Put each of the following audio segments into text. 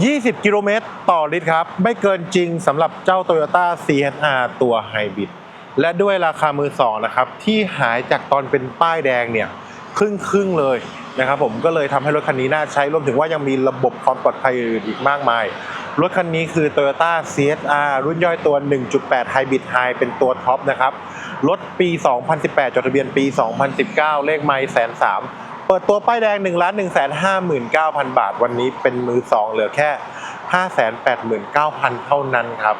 20 กิโลเมตรต่อลิตรครับ ไม่เกินจริงสำหรับเจ้า Toyota CHR ตัวไฮบริดและด้วยราคามือสองนะครับ ที่หายจากตอนเป็นป้ายแดงเนี่ย ครึ่งครึ่งๆเลยนะครับผมก็เลยทำให้รถคันนี้น่าใช้รวมถึงว่ายังมีระบบความปลอดภัยอื่นอีกมากมาย รถคันนี้คือ Toyota CHR รุ่นย่อยตัว 1.8 Hybrid High เป็นตัวท็อปนะครับรถปี 2018 จดทะเบียนปี 2019 เลขไมล์แสนสาม เปิดตัวป้ายแดง1 1 5 9 0 0 0 บาท วันนี้เป็นมือ 2 เหลือแค่ 589,000 เท่านั้นครับ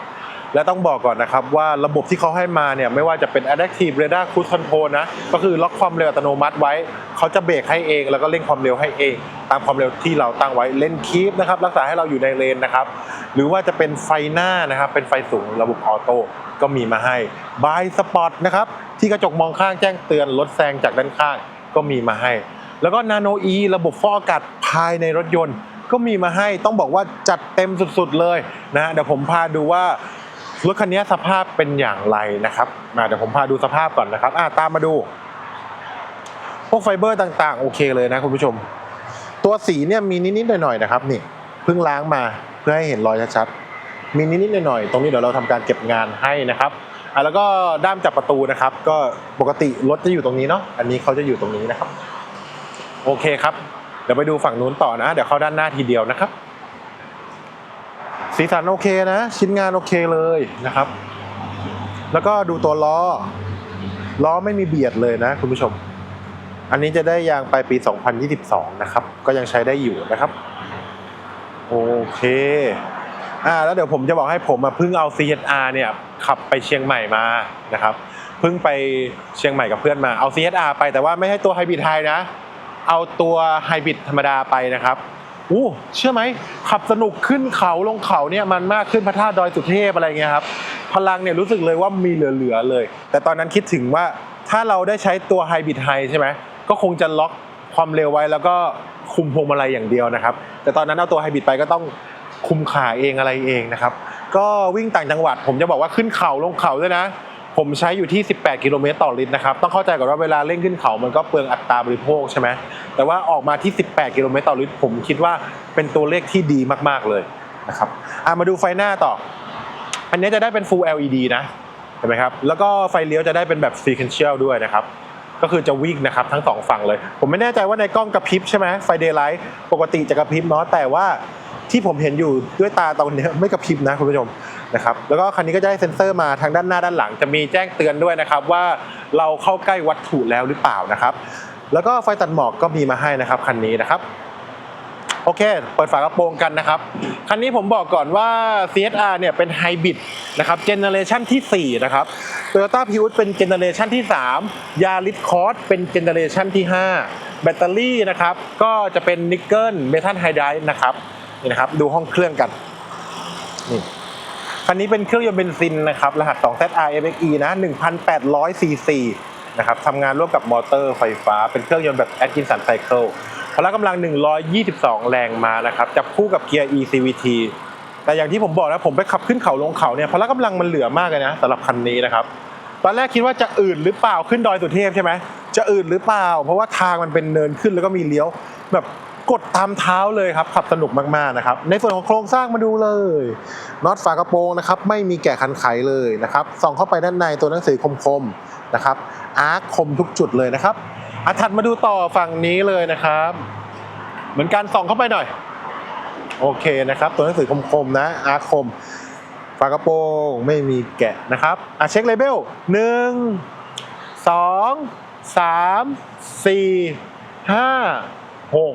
และต้องบอกก่อนนะครับว่าระบบที่เขาให้มาเนี่ย ไม่ว่าจะเป็น Adaptive Radar Cruise Control นะ ก็คือล็อกความเร็วอัตโนมัติไว้ เขาจะเบรกให้เอง แล้วก็เร่งความเร็วให้เอง ตามความเร็วที่เราตั้งไว้เล่นคีปนะครับ รักษาให้เราอยู่ในเลนนะครับ หรือว่าจะเป็นไฟหน้านะครับ เป็นไฟสูงระบบออโต้ก็มีมาให้บายสปอตนะครับที่กระจกมองข้างแจ้งเตือนรถแซงจากด้านข้างก็มีมาให้ แล้วก็นาโนอีระบบฟอกอากาศภายในรถยนต์ ก็มีมาให้ต้องบอกว่าจัดเต็มสุดๆเลยนะเดี๋ยวผมพาดูว่ารถคันนี้สภาพเป็นอย่างไรนะครับมาเดี๋ยวผมพาดูสภาพก่อนนะครับอะตามมาดู พวกไฟเบอร์ต่างๆ โอเคเลยนะคุณผู้ชม ตัวสีเนี่ยมีนิดๆหน่อยๆนะครับนี่เพิ่งล้างมาเพื่อให้เห็นรอยชัดๆมีนิดๆหน่อยๆตรงนี้เดี๋ยวเราทำการเก็บงานให้นะครับอะแล้วก็ด้ามจับประตูนะครับ ก็ปกติรถจะอยู่ตรงนี้เนาะอันนี้เขาจะอยู่ตรงนี้นะครับ โอเคครับ เดี๋ยวไปดูฝั่งนู้นต่อนะ เดี๋ยวเข้าด้านหน้าทีเดียวนะครับ สีสันโอเคนะ ชิ้นงานโอเคเลยนะครับ แล้วก็ดูตัวล้อ ล้อไม่มีเบียดเลยนะคุณผู้ชม อันนี้จะได้ยางไปปี 2022 นะครับ ก็ยังใช้ได้อยู่นะครับ โอเคอ่าแล้วเดี๋ยวผมจะบอกให้ผมมาเพิ่งเอา CHR เนี่ยขับไปเชียงใหม่มานะครับเพิ่งไปเชียงใหม่กับเพื่อนมาเอา CHR ไปแต่ว่าไม่ให้ตัวไฮบริดไฮนะ เอาตัวไฮบริดธรรมดาไปนะครับอู้เชื่อไหมขับสนุกขึ้นเขาลงเขาเนี่ยมันมากขึ้นพระธาตุดอยสุเทพอะไรเงี้ยครับพลังเนี่ยรู้สึกเลยว่ามีเหลือๆเลย แต่ตอนนั้นคิดถึงว่าถ้าเราได้ใช้ตัวไฮบริดไฮใช่ไหมก็คงจะล็อกความเร็วไว้แล้วก็คุมพวงมาลัยอย่างเดียวนะครับ แต่ตอนนั้นเอาตัวไฮบริดไปก็ต้องคุมขาเองอะไรเองนะครับ ก็วิ่งต่างจังหวัด ผมจะบอกว่าขึ้นเขาลงเขาด้วยนะ ผมใช้อยู่ที่ 18 กิโลเมตรต่อลิตรนะครับ ต้องเข้าใจก่อนว่าเวลาเร่งขึ้นเขามันก็เปลืองอัตราบริโภคใช่ไหมแต่ว่าออกมาที่ 18 กิโลเมตรต่อลิตร ผมคิดว่าเป็นตัวเลขที่ดีมากๆเลยนะครับอะมาดูไฟหน้าต่อ อันนี้จะได้เป็น Full LED นะเห็นไหมครับ แล้วก็ไฟเลี้ยวจะได้เป็นแบบ sequential ด้วยนะครับก็คือจะวิ่งนะครับทั้งสองฝั่งเลย ผมไม่แน่ใจว่าในกล้องกระพริบใช่ไหมไฟเดย์ไลท์ปกติจะกระพริบเนาะแต่ว่าที่ผมเห็นอยู่ด้วยตาตอนนี้ไม่กระพริบนะคุณผู้ชม นะครับแล้วก็คันนี้ก็จะได้เซ็นเซอร์มาทางด้านหน้าด้านหลัง จะมีแจ้งเตือนด้วยนะครับว่าเราเข้าใกล้วัตถุแล้วหรือเปล่านะครับแล้วก็ไฟตัดหมอกก็มีมาให้นะครับคันนี้นะครับโอเค เปิดฝากระโปรงกันนะครับ คันนี้ผมบอกก่อนว่า CSR เนี่ยเป็นไฮบริดนะครับ เจเนอเรชันที่ 4 นะครับ Toyota p r i u s เป็นเจเนอเรชันที่ 3 Yaris Cross เป็นเจเนอเรชันที่ 5 แบตเตอรี่นะครับ ก็จะเป็นนิกเกิลเมทัลไฮไดร์นะครับ นี่นะครับ ดูห้องเครื่องกัน นี่ คันนี้เป็นเครื่องยนต์เบนซินนะครับ รหัส 2ZR FXE นะ 1,800 cc นะครับทำงานร่วมกับมอเตอร์ไฟฟ้า เป็นเครื่องยนต์แบบ Atkinson Cycle พละกำลัง 122 แรงม้านะครับ จับคู่กับเกียร์ eCVT แต่อย่างที่ผมบอกนะผมไปขับขึ้นเขาลงเขาเนี่ยพละกำลังมันเหลือมากเลยนะสำหรับคันนี้นะครับตอนแรกคิดว่าจะอื่นหรือเปล่าขึ้นดอยสุเทพใช่ไหมจะอื่นหรือเปล่า เพราะว่าทางมันเป็นเนินขึ้นแล้วก็มีเลี้ยวแบบ กดตามเท้าเลยครับขับสนุกมากๆนะครับในส่วนของโครงสร้างมาดูเลยน็อตฝากระโปรงนะครับไม่มีแกะคันไขเลยนะครับส่องเข้าไปด้านในตัวหนังสือคมๆนะครับอาร์คคมทุกจุดเลยนะครับอาถัดมาดูต่อฝั่งนี้เลยนะครับ เหมือนกันส่องเข้าไปหน่อย โอเคนะครับ ตัวหนังสือคมๆนะอาร์คคมฝากระโปรงไม่มีแกะนะครับอะเช็คเลเบลหนึ่งสองสามสี่ห้าหก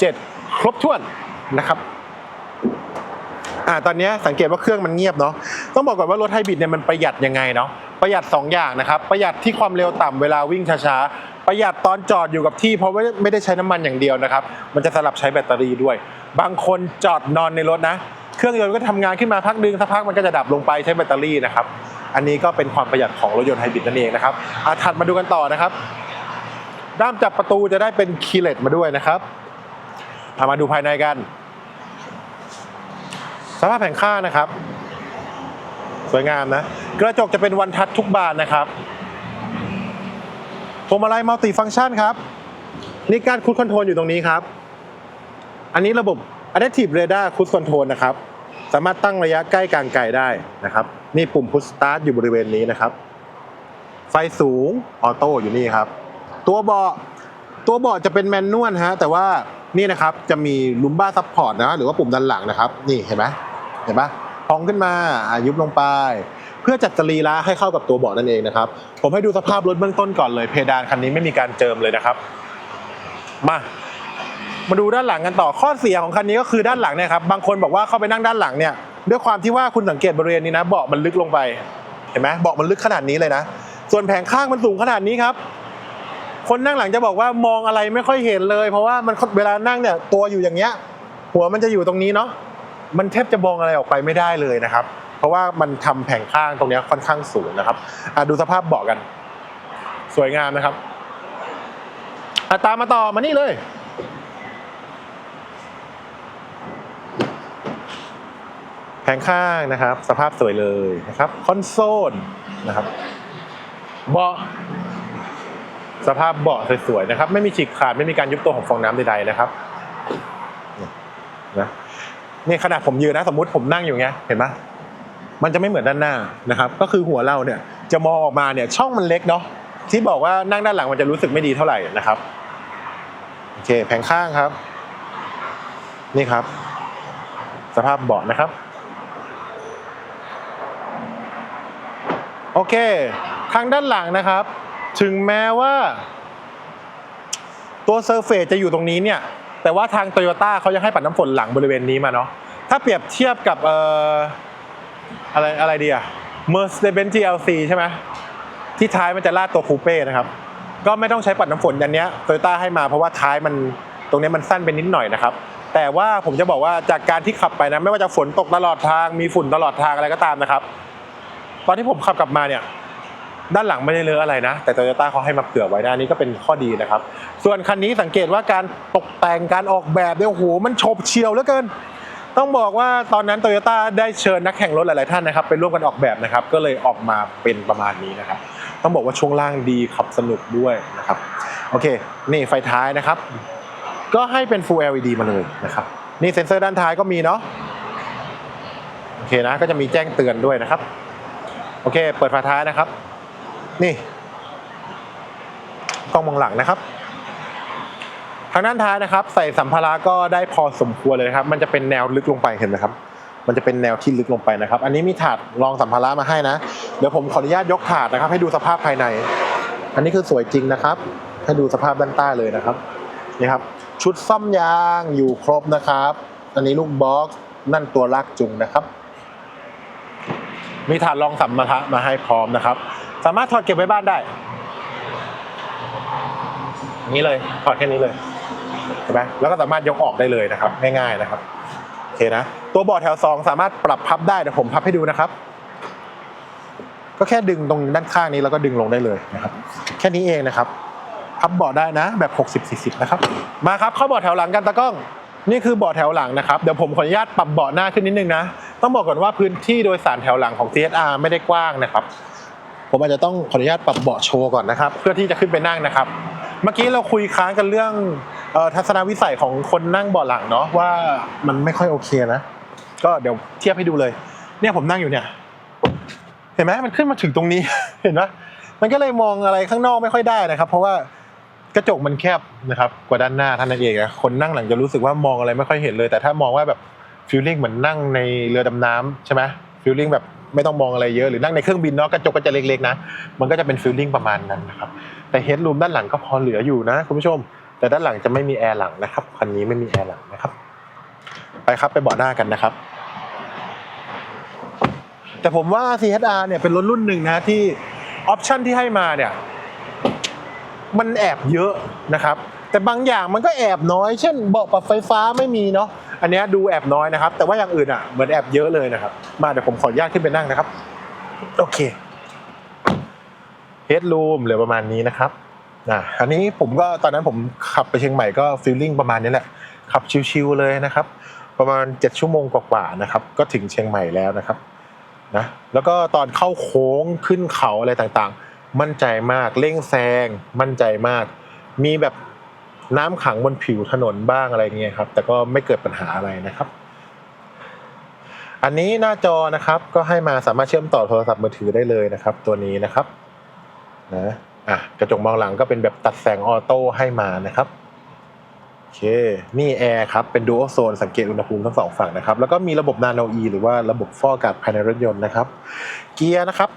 เจ็ดครบถ้วนนะครับอ่าตอนนี้สังเกตว่าเครื่องมันเงียบเนาะต้องบอกก่อนว่ารถไฮบริดเนี่ยมันประหยัดยังไงเนาะประหยัด 2 อย่างนะครับประหยัดที่ความเร็วต่ำเวลาวิ่งช้าๆประหยัดตอนจอดอยู่กับที่เพราะไม่ได้ใช้น้ำมันอย่างเดียวนะครับ มันจะสลับใช้แบตเตอรี่ด้วย บางคนจอดนอนในรถนะ เครื่องยนต์ก็ทำงานขึ้นมาพักดึงสักพักมันก็จะดับลงไปใช้แบตเตอรี่นะครับอันนี้ก็เป็นความประหยัดของรถยนต์ไฮบริดนั่นเองนะครับอะถัดมาดูกันต่อนะครับ ด้ามจับประตูจะได้เป็นคีย์เลตมาด้วยนะครับ พามาดูภายในกัน สภาพแผงข้างนะครับ สวยงามนะ กระจกจะเป็นวันทัชทุกบานนะครับพวงมาลัยมัลติฟังก์ชันครับ นี่การคูดคอนโทรลอยู่ตรงนี้ครับ อันนี้ระบบ Adaptive Radar Cruise Control นะครับ สามารถตั้งระยะใกล้กลางไกลได้นะครับ นี่ปุ่ม Push Start อยู่บริเวณนี้นะครับ ไฟสูง ออโต้อยู่นี่ครับ ตัวเบาะตัวเบาะจะเป็นแมนนวลฮะ แต่ว่า นี่นะครับจะมีลุมบ้าซัพพอร์ตนะหรือว่าปุ่มด้านหลังนะครับ นี่เห็นไหมเห็นปะพองขึ้นมาอะยุบลงไป เพื่อจัดสรีระให้เข้ากับตัวเบาะนั่นเองนะครับ ผมให้ดูสภาพรถเบื้องต้นก่อนเลย เพดานคันนี้ไม่มีการเจิมเลยนะครับ มามาดูด้านหลังกันต่อข้อเสียของคันนี้ก็คือด้านหลังเนี่ยครับบางคนบอกว่าเข้าไปนั่งด้านหลังเนี่ยด้วยความที่ว่าคุณสังเกตบริเวณนี้นะเบาะมันลึกลงไปเห็นไหมเบาะมันลึกขนาดนี้เลยนะ ส่วนแผงข้างมันสูงขนาดนี้ครับ คนนั่งหลังจะบอกว่ามองอะไรไม่ค่อยเห็นเลย เพราะว่ามันเวลานั่งเนี่ยตัวอยู่อย่างเงี้ย หัวมันจะอยู่ตรงนี้เนาะมันแทบจะมองอะไรออกไปไม่ได้เลยนะครับ เพราะว่ามันทำแผงข้างตรงเนี้ยค่อนข้างสูงนะครับอะดูสภาพเบาะกัน สวยงามนะครับอะตามมาต่อมานี่เลยแผงข้างนะครับ สภาพสวยเลยนะครับ คอนโซลนะครับเบาะ สภาพเบาะสวยๆนะครับ ไม่มีฉีกขาดไม่มีการยุบตัวของฟองน้ำใดๆนะครับนะนี่ขนาดผมยืนนะสมมติผมนั่งอยู่เงี้ยเห็นไหมมันจะไม่เหมือนด้านหน้านะครับ ก็คือหัวเราเนี่ยจะมองออกมาเนี่ยช่องมันเล็กเนาะที่บอกว่านั่งด้านหลังมันจะรู้สึกไม่ดีเท่าไหร่นะครับโอเคแผงข้างครับ นี่ครับ สภาพเบาะนะครับ โอเค ทางด้านหลังนะครับ ถึงแม้ว่า ตัวเซอร์เฟจะอยู่ตรงนี้เนี่ย แต่ว่าทางโตโยต้าเขายังให้ปัดน้ำฝนหลังบริเวณนี้มาเนาะถ้าเปรียบเทียบกับเอ่ออะไรอะไรดีอะ Mercedes-Benz GLC ใช่ไหมที่ท้ายมันจะลาดตัวคูเป้นะครับ ก็ไม่ต้องใช้ปัดน้ำฝนยันเนี้ยโตโยต้าให้มาเพราะว่าท้ายมันตรงเนี้ยมันสั้นไปนิดหน่อยนะครับ แต่ว่าผมจะบอกว่าจากการที่ขับไปนะ ไม่ว่าจะฝนตกตลอดทางมีฝุ่นตลอดทางอะไรก็ตามนะครับ ตอนที่ผมขับกลับมาเนี่ย ด้านหลังไม่ได้เลอะอะไรนะ แต่โตโยต้าเขาให้มาเผื่อไว้นะนนี้ก็เป็นข้อดีนะครับ ส่วนคันนี้สังเกตว่าการตกแต่งการออกแบบเนี่ยโอ้โหมันโฉบเฉี่ยวเหลือเกิน ต้องบอกว่าตอนนั้นโตโยต้าได้เชิญนักแข่งรถหลาย ๆ ท่านนะครับไปร่วมกันออกแบบนะครับ ก็เลยออกมาเป็นประมาณนี้นะครับ ต้องบอกว่าช่วงล่างดีขับสนุกด้วยนะครับ โอเค นี่ไฟท้ายนะครับ ก็ให้เป็น Full LED มาเลยนะครับ นี่เซ็นเซอร์ด้านท้ายก็มีเนาะโอเคนะก็จะมีแจ้งเตือนด้วยนะครับ โอเค เปิดฝาท้ายนะครับ นี่กล้องมองหลังนะครับทางด้านท้ายนะครับ ใส่สัมภาระก็ได้พอสมควรเลยครับ มันจะเป็นแนวลึกลงไปเห็นไหมครับ มันจะเป็นแนวที่ลึกลงไปนะครับ อันนี้มีถาดรองสัมภาระมาให้นะ เดี๋ยวผมขออนุญาตยกถาดนะครับ ให้ดูสภาพภายใน อันนี้คือสวยจริงนะครับ ให้ดูสภาพด้านใต้เลยนะครับนี่ครับ ชุดซ่อมยางอยู่ครบนะครับ อันนี้ลูกบล็อกนั่นตัวลากจูงนะครับ มีถาดรองสัมภาระมาให้พร้อมนะครับ สามารถถอดเก็บไว้บ้านได้นี้เลยถอดแค่นี้เลยใช่ไหมแล้วก็สามารถยกออกได้เลยนะครับ ง่ายๆนะครับโอเคนะตัวเบาะแถวสองสามารถปรับพับได้เดี๋ยวผมพับให้ดูนะครับ ก็แค่ดึงตรงด้านข้างนี้แล้วก็ดึงลงได้เลยนะครับ แค่นี้เองนะครับ พับเบาะได้นะ แบบ 60-40 นะครับ มาครับเข้าเบาะแถวหลังกันตากล้องนี่คือเบาะแถวหลังนะครับเดี๋ยวผมขออนุญาตปรับเบาะหน้าขึ้นนิดนึงนะ ต้องบอกก่อนว่าพื้นที่โดยสารแถวหลังของ CSR ไม่ได้กว้างนะครับ ผมอาจจะต้องขออนุญาตปรับเบาะโชว์ก่อนนะครับ เพื่อที่จะขึ้นไปนั่งนะครับ เมื่อกี้เราคุยค้างกันเรื่องออทัศนวิสัยของคนนั่งเบาะหลังเนาะว่ามันไม่ค่อยโอเคนะ ก็เดี๋ยวเทียบให้ดูเลย เนี่ยผมนั่งอยู่เนี่ย เห็นไหมมันขึ้นมาถึงตรงนี้ เห็นไหมมันก็เลยมองอะไรข้างนอกไม่ค่อยได้นะครับ เพราะว่ากระจกมันแคบนะครับกว่าด้านหน้าท่านนั่นเองนะคนนั่งหลังจะรู้สึกว่ามองอะไรไม่ค่อยเห็นเลย แต่ถ้ามองว่าแบบฟีลลิ่งเหมือนนั่งในเรือดำน้ำใช่ไหมฟีลลิ่งแบบ ไม่ต้องมองอะไรเยอะหรือนั่งในเครื่องบินเนาะกระจกก็จะเล็กๆนะ มันก็จะเป็นฟีลลิ่งประมาณนั้นนะครับแต่เฮดรูมด้านหลังก็พอเหลืออยู่นะคุณผู้ชม แต่ด้านหลังจะไม่มีแอร์หลังนะครับคันนี้ไม่มีแอร์หลังนะครับไปครับไปเบาะหน้ากันนะครับ แต่ผมว่า CHR เนี่ยเป็นรถรุ่นหนึ่งนะที่ออปชันที่ให้มาเนี่ยมันแอบเยอะนะครับ แต่บางอย่างมันก็แอบน้อย เช่นเบาะปรับไฟฟ้าไม่มีเนาะ อันนี้ดูแอบน้อยนะครับ แต่ว่าอย่างอื่นอะเหมือนแอบเยอะเลยนะครับ มาเดี๋ยวผมขออนุญาตขึ้นไปนั่งนะครับ โอเคเฮดรูมเหลือประมาณนี้นะครับอะอันนี้ผมก็ตอนนั้นผมขับไปเชียงใหม่ก็ฟีลลิ่งประมาณนี้แหละ ขับชิวๆเลยนะครับ ประมาณ 7 ชั่วโมงกว่าๆนะครับ ก็ถึงเชียงใหม่แล้วนะครับนะแล้วก็ตอนเข้าโค้งขึ้นเขาอะไรต่างๆ มั่นใจมากเร่งแซงมั่นใจมาก มีแบบ น้ำขังบนผิวถนนบ้างอะไรเงี้ยครับ แต่ก็ไม่เกิดปัญหาอะไรนะครับ อันนี้หน้าจอนะครับก็ให้มาสามารถเชื่อมต่อโทรศัพท์มือถือได้เลยนะครับ ตัวนี้นะครับนะอะกระจกมองหลังก็เป็นแบบตัดแสงออโต้ให้มานะครับโอเคนี่แอร์ครับเป็นดูโอโซนสังเกตอุณหภูมิทั้งสองฝั่งนะครับ แล้วก็มีระบบนาโนอีหรือว่าระบบฟอกอากาศภายในรถยนต์นะครับ เกียร์นะครับ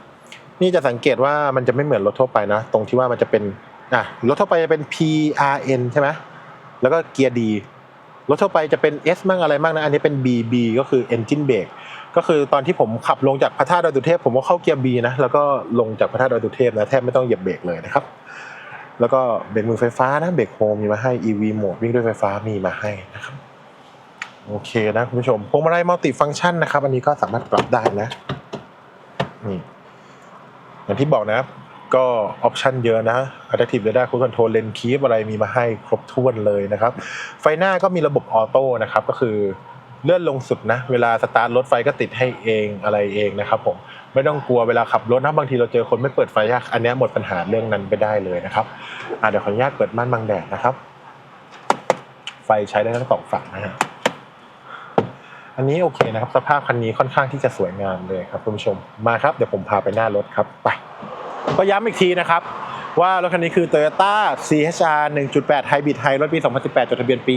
นี่จะสังเกตว่ามันจะไม่เหมือนรถทั่วไปนะ ตรงที่ว่ามันจะเป็น อะรถทั่วไปจะเป็น PRN ใช่ไหมแล้วก็เกียร์ดีรถทั่วไปจะเป็น S มั่งอะไรมั่งนะอันนี้เป็น BB ก็คือ Engine Brake ก็คือตอนที่ผมขับลงจากพระธาตุดอยสุเทพ ผมก็เข้าเกียร์ B นะแล้วก็ลงจากพระธาตุดอยสุเทพนะแทบไม่ต้องเหยียบเบรกเลยนะครับ แล้วก็เบรกมือไฟฟ้านะเบรกโฮมมีมาให้ EV โหมดวิ่งด้วยไฟฟ้ามีมาให้นะครับโอเคนะคุณผู้ชมพวงมาลัยมัลติฟังก์ชันนะครับ อันนี้ก็สามารถปรับได้นะนี่อย่างที่บอกนะครับ ก็ออปชันเยอะนะ Adaptive Radar Cruise Control Lane Keep อะไรมีมาให้ครบถ้วนเลยนะครับ ไฟหน้าก็มีระบบออโต้นะครับก็คือเลื่อนลงสุดนะ เวลาสตาร์ทรถไฟก็ติดให้เองอะไรเองนะครับผมไม่ต้องกลัวเวลาขับรถนะบางทีเราเจอคนไม่เปิดไฟยากอันนี้หมดปัญหาเรื่องนั้นไปได้เลยนะครับอะเดี๋ยวขออนุญาตเปิดม่านบังแดดนะครับ ไฟใช้ได้ทั้งสองฝั่งนะฮะอันนี้โอเคนะครับ สภาพคันนี้ค่อนข้างที่จะสวยงามเลยครับคุณผู้ชมมาครับเดี๋ยวผมพาไปหน้ารถครับไป ก็ย้ำอีกทีนะครับ ว่ารถคันนี้คือ Toyota CHR 1.8 Hybrid High รถปี 2018 จดทะเบียนปี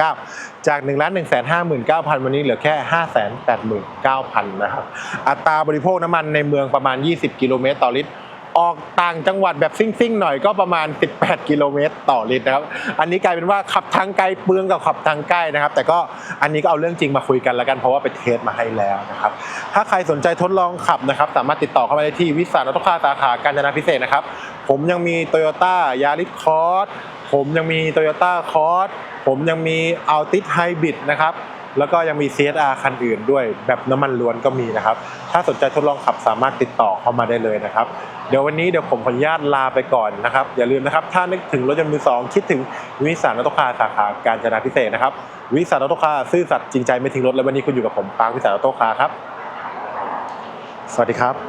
2019 จาก 1 1 5 9 0 0 0 วันนี้เหลือแค่ 589,000 นะครับ อัตราบริโภคน้ำมันในเมืองประมาณ 20 กิโลเมตรต่อลิตร ออกต่างจังหวัดแบบซิ่งๆหน่อยก็ประมาณ 18 กิโลเมตรต่อลิตรนะครับ อันนี้กลายเป็นว่าขับทางไกลเปลืองกับขับทางใกล้นะครับ แต่ก็อันนี้ก็เอาเรื่องจริงมาคุยกันแล้วกันเพราะว่าไปเทสมาให้แล้วนะครับ ถ้าใครสนใจทดลองขับนะครับ สามารถติดต่อเข้ามาได้ที่วิสานออโตคาสาขาการจนาพิเศษนะครับ ผมยังมี Toyota Yaris Cross ผมยังมี Toyota Cross ผมยังมี Altis Hybrid นะครับ แล้วก็ยังมี CSR คันอื่นด้วย แบบน้ำมันล้วนก็มีนะครับ ถ้าสนใจทดลองขับสามารถติดต่อเข้ามาได้เลยนะครับ เดี๋ยววันนี้เดี๋ยวผมขออนุญาตลาไปก่อนนะครับ อย่าลืมนะครับ ถ้านึกถึงรถยนต์มือสองคิดถึงวิสานออโตคาสาขาการจนาพิเศษนะครับ วิสานออโตคาซื่อสัตย์จริงใจไม่ทิ้งรถ และวันนี้คุณอยู่กับผมปางวิสานออโตคาครับ สวัสดีครับ